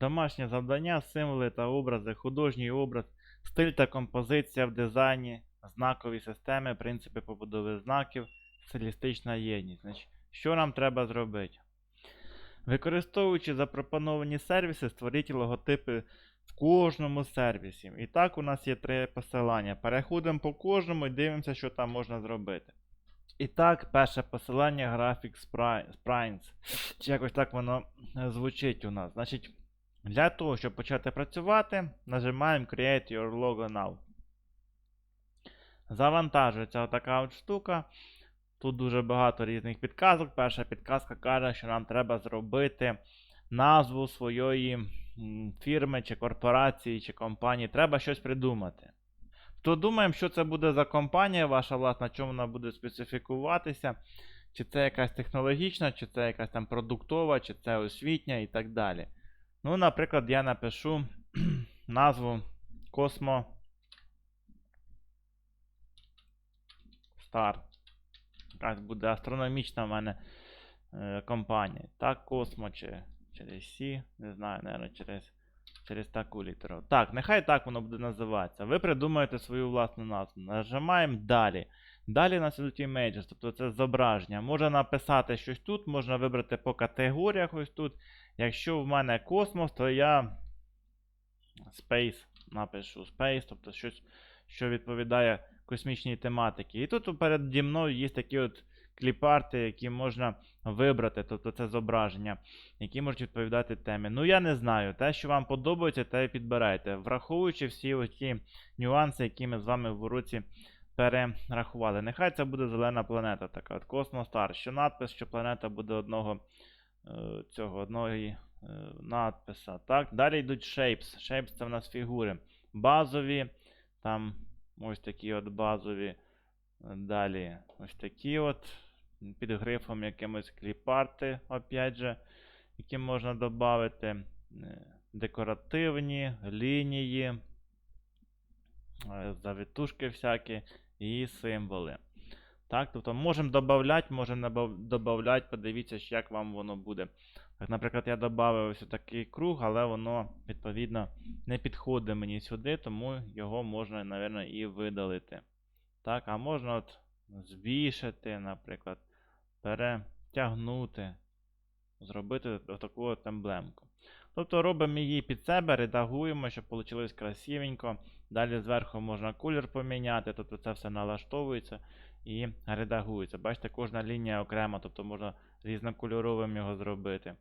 Домашнє завдання, символи та образи, художній образ, стиль та композиція в дизайні, знакові системи, принципи побудови знаків, стилістична єдність. Значить, що нам треба зробити? Використовуючи запропоновані сервіси, створіть логотипи в кожному сервісі. І так у нас є три посилання. Переходимо по кожному і дивимося, що там можна зробити. І так, перше посилання Graphics Spri- Sprites. Чи якось так воно е, звучить у нас. Значить, для того, щоб почати працювати, нажимаємо Create Your Logo Now. Завантажується така от штука. Тут дуже багато різних підказок. Перша підказка каже, що нам треба зробити назву своєї фірми, чи корпорації, чи компанії. Треба щось придумати. То думаємо, що це буде за компанія ваша власна, чому вона буде специфікуватися. Чи це якась технологічна, чи це якась там продуктова, чи це освітня і так далі. Ну, наприклад, я напишу назву Cosmo Star. Якась буде астрономічна в мене е, компанія. Так, Cosmo чи через C, не знаю, наверное, через, через таку літеру. Так, нехай так воно буде називатися. Ви придумаєте свою власну назву. Нажимаємо далі. Далі у нас ідуть images, тобто це зображення. Можна написати щось тут, можна вибрати по категоріях ось тут. Якщо в мене космос, то я Space напишу Space, тобто щось, що відповідає космічній тематиці. І тут переді мною є такі от кліпарти, які можна вибрати, тобто це зображення, які можуть відповідати темі. Ну, я не знаю. Те, що вам подобається, те і підбирайте. Враховуючи всі ті нюанси, які ми з вами в уроці перерахували. Нехай це буде зелена планета, така от Космостар. Що надпис, що планета буде одного цього одної е, надписа. Так, далі йдуть shapes. Shapes це в нас фігури. Базові. Там ось такі от базові. Далі ось такі от. Під грифом якимось кліпарти, опять же, які можна додати. Декоративні лінії, е, завітушки всякі і символи. Так, тобто можемо додати, можемо додати, подивіться, як вам воно буде. Так, наприклад, я додав ось такий круг, але воно, відповідно, не підходить мені сюди, тому його можна, мабуть, і видалити. Так, а можна от збільшити, наприклад, перетягнути, зробити отаку от емблемку. Тобто робимо її під себе, редагуємо, щоб вийшло красивенько. Далі зверху можна колір поміняти, тобто це все налаштовується і редагується. Бачите, кожна лінія окрема, тобто можна різнокольоровим його зробити.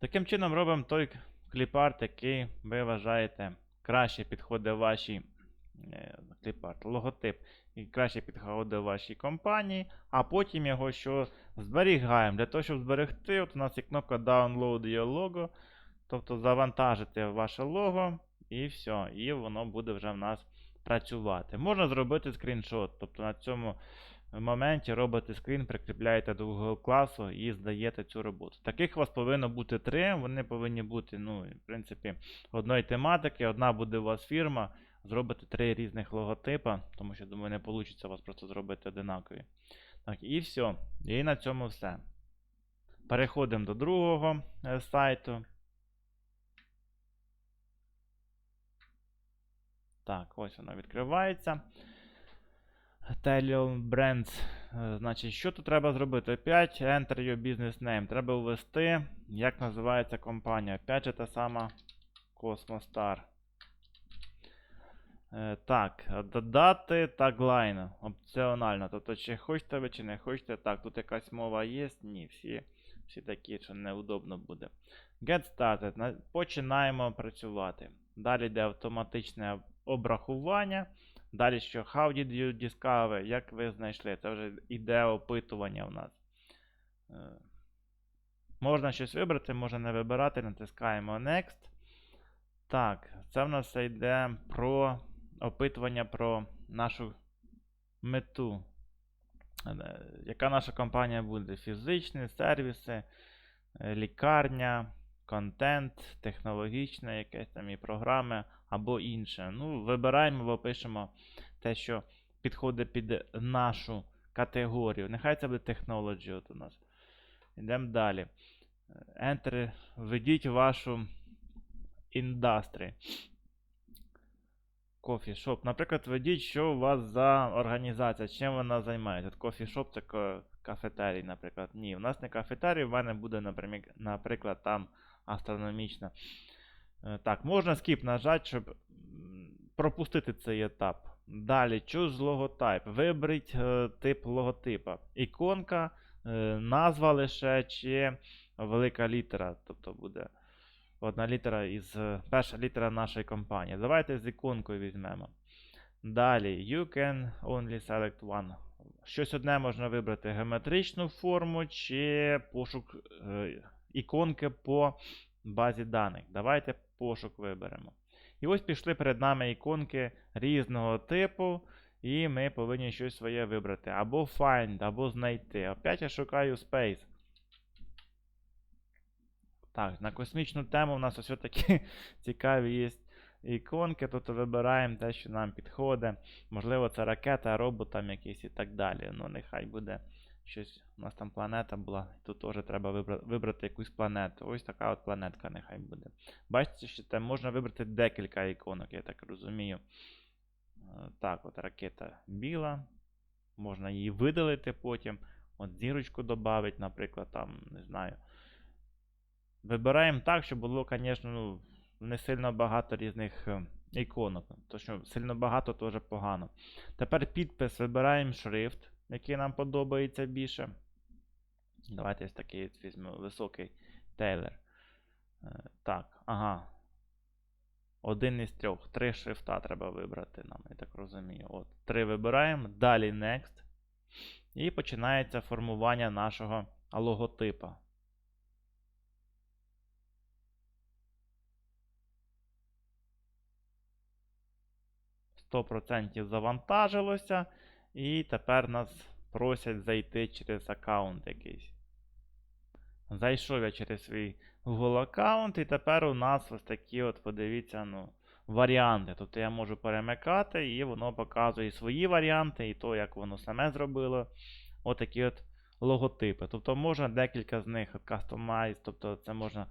Таким чином робимо той кліпарт, який ви вважаєте краще підходить вашій е, кліпарт, логотип, і краще підходить вашій компанії, а потім його що зберігаємо. Для того, щоб зберегти, от у нас є кнопка Download Your Logo, тобто завантажити ваше лого, і все, і воно буде вже в нас працювати. Можна зробити скріншот, тобто на цьому моменті робите скрін, прикріпляєте до Google класу і здаєте цю роботу. Таких у вас повинно бути три. Вони повинні бути, ну, в принципі, одної тематики. Одна буде у вас фірма. Зробите три різних логотипа, тому що, думаю, не вийде у вас просто зробити одинакові. Так, і все. І на цьому все. Переходимо до другого е, сайту. Так, ось воно відкривається. Telion Brands. Е, Значить, що тут треба зробити? Опять Enter your business name. Треба ввести, як називається компанія. Опять же та сама Cosmostar. Е, Так, додати таглайн. Опціонально. Тобто, чи хочете ви, чи не хочете. Так, тут якась мова є. Ні, всі, всі такі, що неудобно буде. Get started. Починаємо працювати. Далі йде автоматичне обрахування. Далі що? How did you discover? Як ви знайшли? Це вже іде опитування в нас. Е, Можна щось вибрати, можна не вибирати. Натискаємо Next. Так, це в нас йде про опитування про нашу мету. Е, Яка наша компанія буде? Фізичні сервіси, е, лікарня, контент, технологічне, якесь там і програми або інше. Ну, вибираємо або пишемо те, що підходить під нашу категорію. Нехай це буде technology от у нас. Йдемо далі. Enter, введіть вашу Industry. Shop. Наприклад, введіть, що у вас за організація, чим вона займається. Coffee це кафетерій, наприклад. Ні, у нас не кафетерій, в мене буде, наприклад, там астрономічна. Е, Так, можна скіп нажати, щоб пропустити цей етап. Далі, choose логотип. Виберіть е, тип логотипа. Іконка, е, назва лише чи велика літера. Тобто буде одна літера із е, перша літера нашої компанії. Давайте з іконкою візьмемо. Далі, you can only select one. Щось одне можна вибрати геометричну форму чи пошук е, іконки по базі даних. Давайте пошук виберемо. І ось пішли перед нами іконки різного типу, і ми повинні щось своє вибрати. Або find, або знайти. Опять я шукаю space. Так, на космічну тему у нас ось такі цікаві є іконки. Тут вибираємо те, що нам підходить. Можливо, це ракета, робот там якийсь і так далі. Ну, нехай буде щось. У нас там планета була. Тут теж треба вибра- вибрати якусь планету. Ось така от планетка нехай буде. Бачите, що там можна вибрати декілька іконок, я так розумію. Е, Так, от ракета біла. Можна її видалити потім. От зірочку додати, наприклад, там, не знаю. Вибираємо так, щоб було, звісно, ну, не сильно багато різних е, іконок. Що сильно багато теж погано. Тепер підпис вибираємо шрифт, який нам подобається більше. Давайте ось такий от візьмемо високий. Е, Так, ага. Один із трьох. Три шрифта треба вибрати нам, я так розумію. От, три вибираємо, далі Next. І починається формування нашого логотипа. 100% завантажилося. І тепер нас просять зайти через аккаунт якийсь. Зайшов я через свій Google аккаунт, і тепер у нас ось такі от, подивіться, ну, варіанти. Тобто я можу перемикати, і воно показує свої варіанти, і то, як воно саме зробило. Отакі от логотипи. Тобто можна декілька з них customize, тобто це можна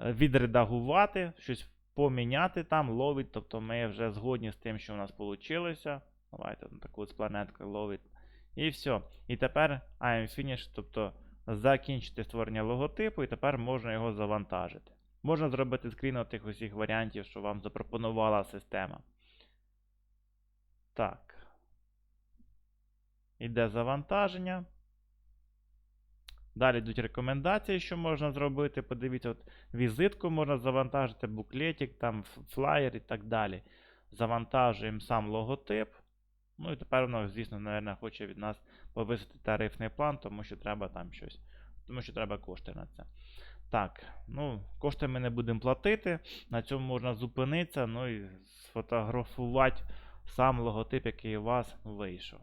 е, відредагувати, щось поміняти там, ловить. Тобто ми вже згодні з тим, що у нас вийшло. Давайте на таку от планетку ловить. І все. І тепер I am finished, тобто закінчити створення логотипу, і тепер можна його завантажити. Можна зробити скрін тих усіх варіантів, що вам запропонувала система. Так. Іде завантаження. Далі йдуть рекомендації, що можна зробити. Подивіться, от візитку можна завантажити, буклетик, там флаєр і так далі. Завантажуємо сам логотип. Ну і тепер воно, звісно, мабуть, хоче від нас повисити тарифний план, тому що треба там щось. Тому що треба кошти на це. Так, ну, кошти ми не будемо платити. На цьому можна зупинитися, ну і сфотографувати сам логотип, який у вас вийшов.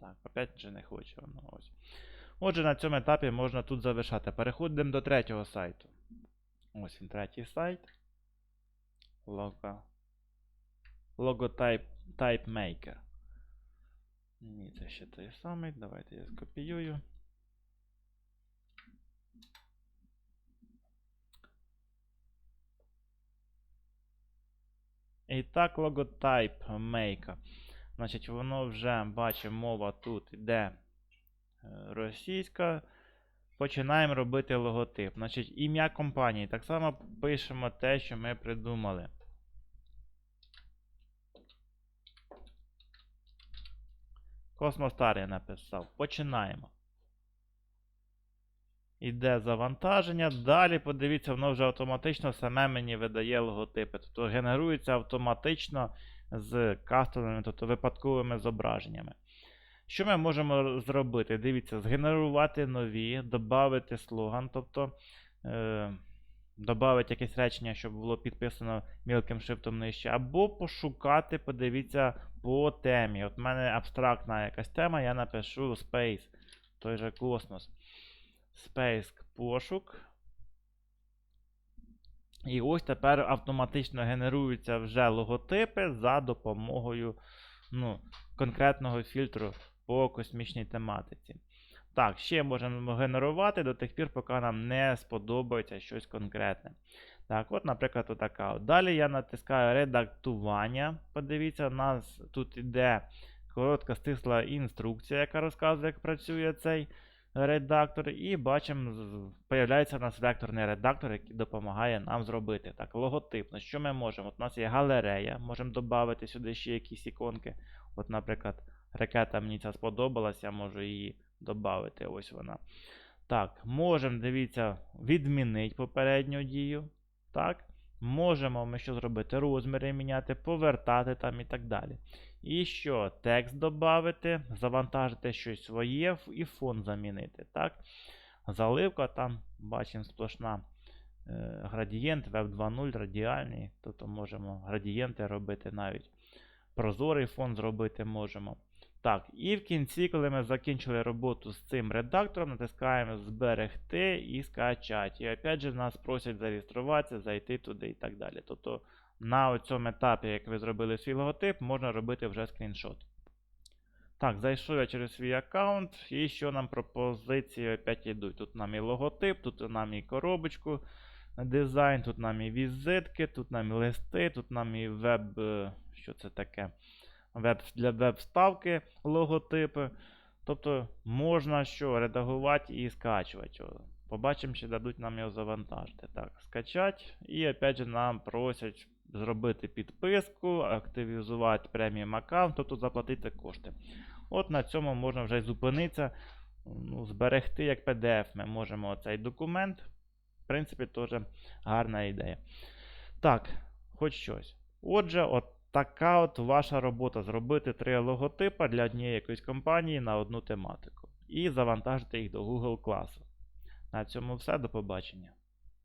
Так, опять же не хоче воно ось. Отже, на цьому етапі можна тут завершати. Переходимо до третього сайту. Ось він третій сайт. Лого. Logotype Type Maker. Ні, це ще той самий. Давайте я скопіюю. І так, Logotype Maker. Значить, воно вже бачимо, мова тут іде е, російська. Починаємо робити логотип. Значить, ім'я компанії. Так само пишемо те, що ми придумали. Космостар я написав. Починаємо. Іде завантаження. Далі, подивіться, воно вже автоматично саме мені видає логотипи. Тобто генерується автоматично з кастомними, тобто випадковими зображеннями. Що ми можемо зробити? Дивіться, згенерувати нові, додати слоган, тобто е, додати якесь речення, щоб було підписано мілким шрифтом нижче, або пошукати, подивіться по темі. От в мене абстрактна якась тема, я напишу Space, той же космос. Space пошук. І ось тепер автоматично генеруються вже логотипи за допомогою ну, конкретного фільтру по космічній тематиці. Так, ще можемо генерувати до тих пір, поки нам не сподобається щось конкретне. Так, от, наприклад, отака. Далі я натискаю редактування. Подивіться, у нас тут іде коротка стисла інструкція, яка розказує, як працює цей редактор. І бачимо, з- появляється у нас векторний редактор, який допомагає нам зробити. Так, логотип. Ну, що ми можемо? От у нас є галерея, можемо додати сюди ще якісь іконки. От, наприклад, ракета мені ця сподобалась, я можу її додати. Ось вона. Так, можемо, дивіться, відмінити попередню дію. Так. Можемо ми що зробити? Розміри міняти, повертати там і так далі. І що? Текст додати, завантажити щось своє і фон замінити. Так? Заливка там, бачимо, сплошна е, градієнт, Web 2.0, радіальний. Тобто можемо градієнти робити навіть. Прозорий фон зробити можемо. Так, і в кінці, коли ми закінчили роботу з цим редактором, натискаємо зберегти і скачати. І опять же нас просять зареєструватися, зайти туди і так далі. Тобто на цьому етапі, як ви зробили свій логотип, можна робити вже скріншот. Так, зайшов я через свій аккаунт, і що нам пропозиції опять йдуть. Тут нам і логотип, тут нам і коробочку дизайн, тут нам і візитки, тут нам і листи, тут нам і веб. е, Що це таке? Веб для веб-ставки, логотипи. Тобто можна що редагувати і скачувати. Побачимо, чи дадуть нам його завантажити. Так, скачати. І опять же нам просять зробити підписку, активізувати преміум аккаунт, тобто заплатити кошти. От на цьому можна вже зупинитися. Ну, зберегти як PDF ми можемо цей документ. В принципі, теж гарна ідея. Так, хоч щось. Отже, от така от ваша робота зробити три логотипи для однієї якоїсь компанії на одну тематику. І завантажити їх до Google класу. На цьому все. До побачення.